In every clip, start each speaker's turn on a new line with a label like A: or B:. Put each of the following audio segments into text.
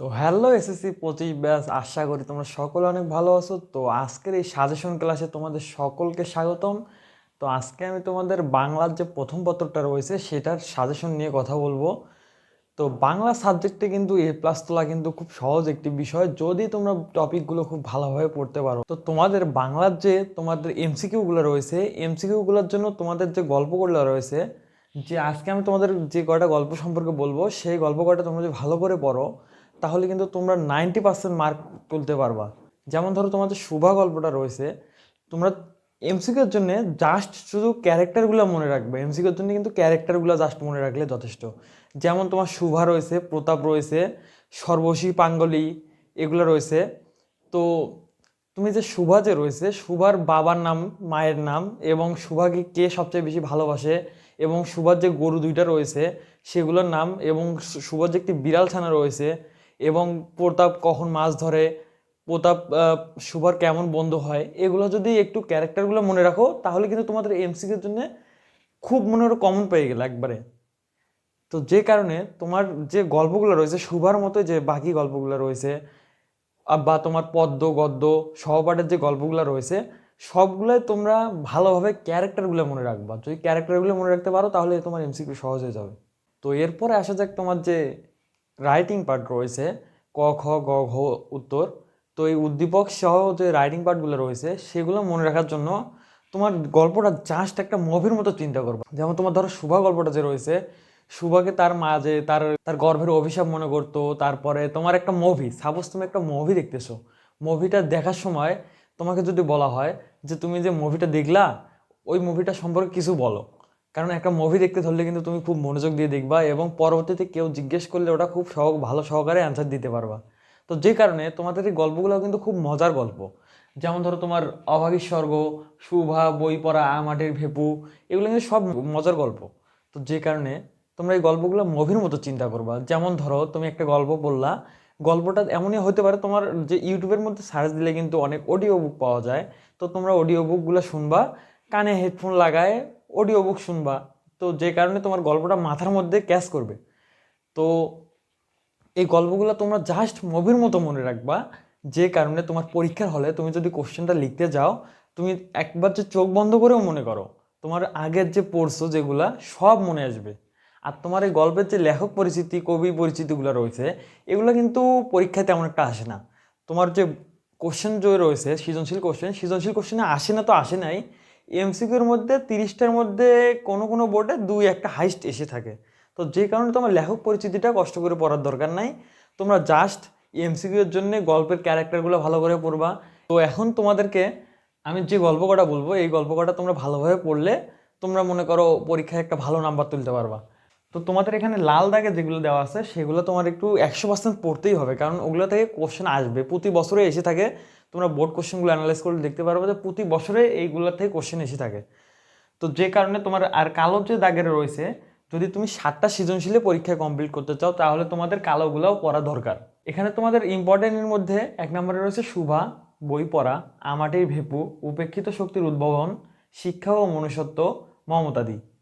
A: তো hello SSC পঁচিশ ব্যাস, আশা করি তোমরা সকলে অনেক ভালো আছো। তো আজকের এই সাজেশন ক্লাসে তোমাদের সকলকে স্বাগতম। তো আজকে আমি তোমাদের বাংলার যে প্রথম পত্রটা রয়েছে, সেটার সাজেশন নিয়ে কথা বলব। তো বাংলা সাবজেক্টে কিন্তু এ প্লাস তোলা কিন্তু খুব সহজ একটি বিষয়। যদি তোমরা টপিকগুলো খুব ভালোভাবে পড়তে পারো, তো তোমাদের বাংলার যে তোমাদের এমসিকিউগুলো রয়েছে এমসিকিউগুলোর জন্য তোমাদের যে গল্পগুলো রয়েছে, যে আজকে আমি তোমাদের যে কয়টা গল্প সম্পর্কে বলব, সেই গল্প কয়টা তোমরা যদি ভালো করে পড়ো তাহলে কিন্তু তোমরা নাইনটি পার্সেন্ট মার্ক তুলতে পারবা। যেমন ধরো তোমাদের শুভা গল্পটা রয়েছে, তোমরা এমসিকিউর জন্য জাস্ট শুধু ক্যারেক্টারগুলো মনে রাখবে। এমসিকিউর জন্য কিন্তু ক্যারেক্টারগুলো জাস্ট মনে রাখলে যথেষ্ট। যেমন তোমার শুভা রয়েছে, প্রতাপ রয়েছে, সর্বশী পাঙ্গলি এগুলো রয়েছে। তো তুমি যে শুভা যে রয়েছে, শুভার বাবার নাম, মায়ের নাম এবং শুভাকে কে সবচেয়ে বেশি ভালোবাসে এবং শুভার যে গরু দুইটা রয়েছে, সেগুলোর নাম এবং শুভার যে একটি বিড়াল ছানা রয়েছে এবং প্রতাপ কখন মাছ ধরে, প্রতাপ সুভার কেমন বন্ধু হয়, এগুলো যদি একটু ক্যারেক্টারগুলো মনে রাখো, তাহলে কিন্তু তোমাদের এমসিকিউর জন্য খুব মনে হলো কমন পেয়ে গেলে একবারে। তো যে কারণে তোমার যে গল্পগুলো রয়েছে, সুভার মতো যে বাকি গল্পগুলো রয়েছে বা তোমার পদ্ম, গদ্য, সহপাঠের যে গল্পগুলো রয়েছে, সবগুলোই তোমরা ভালোভাবে ক্যারেক্টারগুলো মনে রাখবা। যদি ক্যারেক্টারগুলো মনে রাখতে পারো, তাহলে তোমার এমসিকিউ সহজ হয়ে যাবে। তো এরপরে আসা যাক তোমার যে রাইটিং পার্ট রয়েছে, ক, খ, গ, ঘ, উত্তর। তো এই উদ্দীপক সহ যে রাইটিং পার্টগুলো রয়েছে, সেগুলো মনে রাখার জন্য তোমার গল্পটা জাস্ট একটা মুভির মতো চিন্তা করবে। যেমন তোমার ধরো শুভা গল্পটা যে রয়েছে, শুভাকে তার মা যে তার তার গর্ভের অভিশাপ মনে করতো, তারপরে তোমার একটা মুভি সাপোজ তুমি একটা মুভি দেখতেছো। মুভিটা দেখার সময় তোমাকে যদি বলা হয় যে তুমি যে মুভিটা দেখলা, ওই মুভিটা সম্পর্কে কিছু বলো। কারণ একটা মুভি দেখতে ধরলে কিন্তু তুমি খুব মনোযোগ দিয়ে দেখবা এবং পরবর্তীতে কেউ জিজ্ঞেস করলে ওটা খুব সহ ভালো সহকারে অ্যান্সার দিতে পারবা। তো যে কারণে তোমাদের এই গল্পগুলো কিন্তু খুব মজার গল্প। যেমন ধরো তোমার অভাগীর স্বর্গ, শুভা বই পড়া আমাটের ভেপু, এগুলো কিন্তু সব মজার গল্প। তো যে কারণে তোমরা এই গল্পগুলো মুভির মতো চিন্তা করবা। যেমন ধরো তুমি একটা গল্প বললা, গল্পটা এমনই হতে পারে তোমার যে ইউটিউবের মধ্যে সার্চ দিলে কিন্তু অনেক অডিও বুক পাওয়া যায়। তো তোমরা অডিও বুকগুলো শুনবা, কানে হেডফোন লাগায় অডিও বুক শুনবা। তো যে কারণে তোমার গল্পটা মাথার মধ্যে ক্যাচ করবে। তো এই গল্পগুলো তোমরা জাস্ট মুভির মতো মনে রাখবা, যে কারণে তোমার পরীক্ষার হলে তুমি যদি কোশ্চেনটা লিখতে যাও, তুমি একবার যে চোখ বন্ধ করেও মনে করো, তোমার আগের যে পড়ছো যেগুলা সব মনে আসবে। আর তোমার এই গল্পের যে লেখক পরিচিতি, কবি পরিচিতিগুলো রয়েছে, এগুলো কিন্তু পরীক্ষায় তেমন একটা আসে না। তোমার যে কোশ্চেন যে রয়েছে, সৃজনশীল কোশ্চেন সৃজনশীল কোশ্চেনে আসে না তো আসে নাই এমসিকিউর মধ্যে তিরিশটার মধ্যে কোনো কোনো বোর্ডে দুই একটা হাইস্ট এসে থাকে। তো যে কারণে তোমার লেখক পরিচিতিটা কষ্ট করে পড়ার দরকার নাই। তোমরা জাস্ট এমসিকিউর জন্য গল্পের ক্যারেক্টারগুলো ভালো করে পড়বা। তো এখন তোমাদেরকে আমি যে গল্প কটা বলব, এই গল্প কটা তোমরা ভালোভাবে পড়লে তোমরা মনে করো পরীক্ষায় একটা ভালো নাম্বার তুলতে পারবা। তো তোমাদের এখানে লাল দাগে যেগুলো দেওয়া আছে, সেগুলো তোমার একটু একশো পার্সেন্ট পড়তেই হবে। কারণ ওগুলো থেকে কোশ্চেন আসবে। প্রতি বছরে এসে থাকে। তোমরা বোর্ড কোশ্চেনগুলো অ্যানালাইজ করলে দেখতে পারবে যে প্রতি বছরে এইগুলো থেকে কোশ্চেন এসে থাকে। তো যে কারণে তোমার আর কালো যে দাগের রয়েছে, যদি তুমি সাতটা সৃজনশীলে পরীক্ষা কমপ্লিট করতে চাও, তাহলে তোমাদের কালোগুলোও পড়া দরকার। এখানে তোমাদের ইম্পর্টেন্টের মধ্যে এক নম্বরে রয়েছে শুভা, বই পড়া, আমাটির ভেপু, উপেক্ষিত শক্তির উদ্ভাবন, শিক্ষা ও মনুষ্যত্ব, মমতাদি।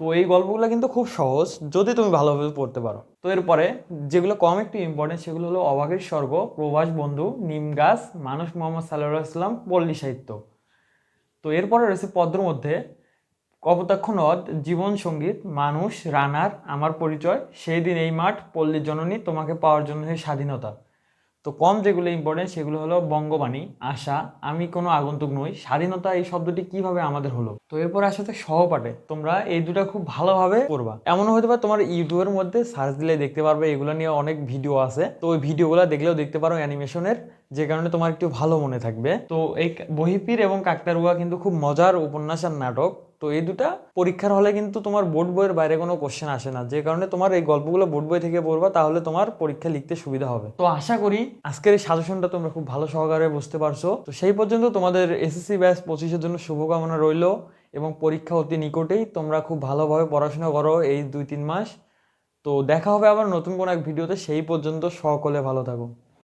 A: তো এই গল্পগুলো কিন্তু খুব সহজ, যদি তুমি ভালোভাবে পড়তে পারো। তো এরপরে যেগুলো কম একটু ইম্পর্টেন্ট সেগুলো হলো অবাগের স্বর্গ, প্রবাস বন্ধু, নিম গাছ, মানুষ মোহাম্মদ সাল্লাহ ইসলাম পল্লী সাহিত্য। তো এরপরে রয়েছে পদ্মর মধ্যে, কপোতাক্ষ নদ, জীবন সংগীত, মানুষ, রানার, আমার পরিচয়, সেই দিন এই মাঠ, পল্লীর জননী, তোমাকে পাওয়ার জন্য স্বাধীনতা। তো কম যেগুলো ইম্পর্টেন্ট সেগুলো হলো বঙ্গবাণী, আশা, আমি কোনো আগন্তুক নই, স্বাধীনতা এই শব্দটি কীভাবে আমাদের হলো? তো এরপর আসলে সহপাঠে, তোমরা এই দুটো খুব ভালোভাবে করবা এমনও হতে পারে তোমার ইউটিউবের মধ্যে সার্চ দিলে দেখতে পারবে, এগুলো নিয়ে অনেক ভিডিও আছে। তো ওই ভিডিওগুলো দেখলেও দেখতে পারো অ্যানিমেশনের যে কারণে তোমার একটু ভালো মনে থাকবে। তো এই বহিপীর এবং কাকতারুয়া কিন্তু খুব মজার উপন্যাস আর নাটক। তো এই দুটা পরীক্ষার হলে কিন্তু তোমার বোর্ড বইয়ের বাইরে কোনো কোশ্চেন আসে না। যে কারণে তোমার এই গল্পগুলো বোর্ড বই থেকে পড়বা, তাহলে তোমার পরীক্ষা লিখতে সুবিধা হবে। তো আশা করি আজকের এই সাজেশনটা তোমরা খুব ভালো সহকারে বুঝতে পারছ। তো সেই পর্যন্ত তোমাদের এসএসসি ব্যাচ পঁচিশের জন্য শুভকামনা রইল এবং পরীক্ষা অতি নিকটেই তোমরা খুব ভালোভাবে পড়াশোনা করো এই দুই তিন মাস। তো দেখা হবে আবার নতুন কোনো এক ভিডিওতে। সেই পর্যন্ত সকলে ভালো থাকো।